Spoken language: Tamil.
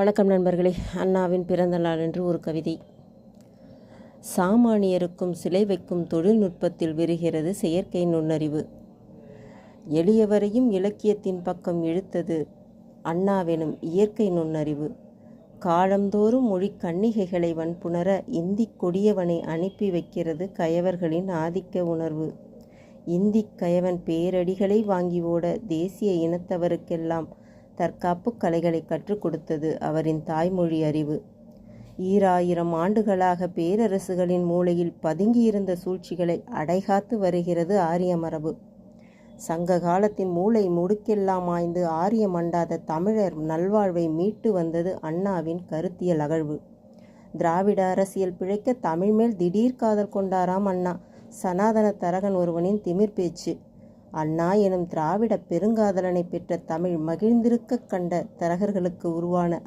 வணக்கம் நண்பர்களே. அண்ணாவின் பிறந்த நாள் என்று ஒரு கவிதை. சாமானியருக்கும் சிலை வைக்கும் தொழில்நுட்பத்தில் விரிகிறது செயற்கை நுண்ணறிவு. எளியவரையும் இலக்கியத்தின் பக்கம் இழுத்தது அண்ணாவெனும் இயற்கை நுண்ணறிவு. காலந்தோறும் மொழி கன்னிகைகளை வன்புணர இந்தி கொடியவனை அனுப்பி வைக்கிறது கயவர்களின் ஆதிக்க உணர்வு. இந்திக் கயவன் பேரடிகளை வாங்கி ஓட தேசிய இனத்தவருக்கெல்லாம் தற்காப்பு கலைகளை கற்றுக் கொடுத்தது அவரின் தாய்மொழி அறிவு. ஈராயிரம் ஆண்டுகளாக பேரரசுகளின் மூலையில் பதுங்கியிருந்த சூழ்ச்சிகளை அடைகாத்து வருகிறது ஆரிய மரபு சங்க காலத்தின் மூளை முடுக்கெல்லாம் ஆய்ந்து ஆரியம் அண்டாத தமிழர் நல்வாழ்வை மீட்டு வந்தது அண்ணாவின் கருத்தியல் அகழ்வு. திராவிட அரசியல் பிழைக்க தமிழ் மேல் திடீர் காதல் கொண்டாராம் அண்ணா. சனாதன தரகன் ஒருவனின் திமிர் பேச்சு அண்ணா எனும் திராவிட பெருங்காதலனை பெற்ற தமிழ் மகிழ்ந்திருக்கக் கண்ட தரகர்களுக்கு உருவான